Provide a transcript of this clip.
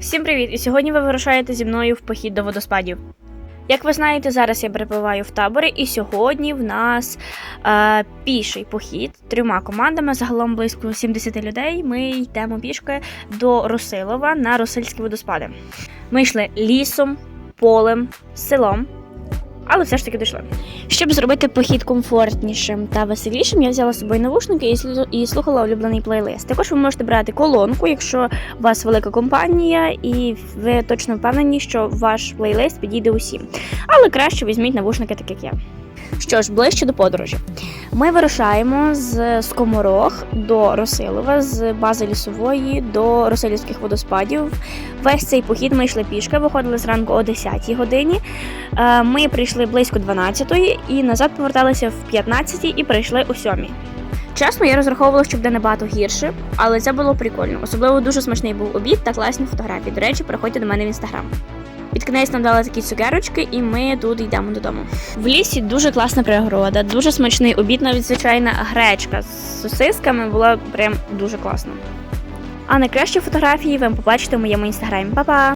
Всім привіт! І сьогодні ви вирушаєте зі мною в похід до водоспадів. Як ви знаєте, зараз я перебуваю в таборі, і сьогодні в нас е, піший похід трьома командами, загалом близько 70 людей. Ми йдемо пішки до Росилова на Росильські водоспади. Ми йшли лісом, полем, селом, але все ж таки дійшли. Щоб зробити похід комфортнішим та веселішим, я взяла з собою навушники і слу- і слухала улюблений плейлист. Також ви можете брати колонку, якщо у вас велика компанія, і ви точно впевнені, що ваш плейлист підійде усім. Але краще візьміть навушники, так як я. Що ж, ближче до подорожі. Ми вирушаємо з Скоморох до Росилова, з бази лісової до Росилівських водоспадів. Весь цей похід ми йшли пішки, виходили зранку о 10-й годині. Е, Ми прийшли близько 12-ї і назад поверталися в 15 і прийшли о 7. Чесно, я розраховувала, що буде набагато гірше, але це було прикольно. Особливо дуже смачний був обід та класні фотографії. До речі, переходьте до мене в інстаграм. Під кінець нам дали такі цукерочки, і ми тут йдемо додому. В лісі дуже класна пригорода, дуже смачний обід, навіть звичайна гречка з сосисками була прям дуже класна. А найкращі фотографії ви побачите в моєму інстаграмі. Па-па!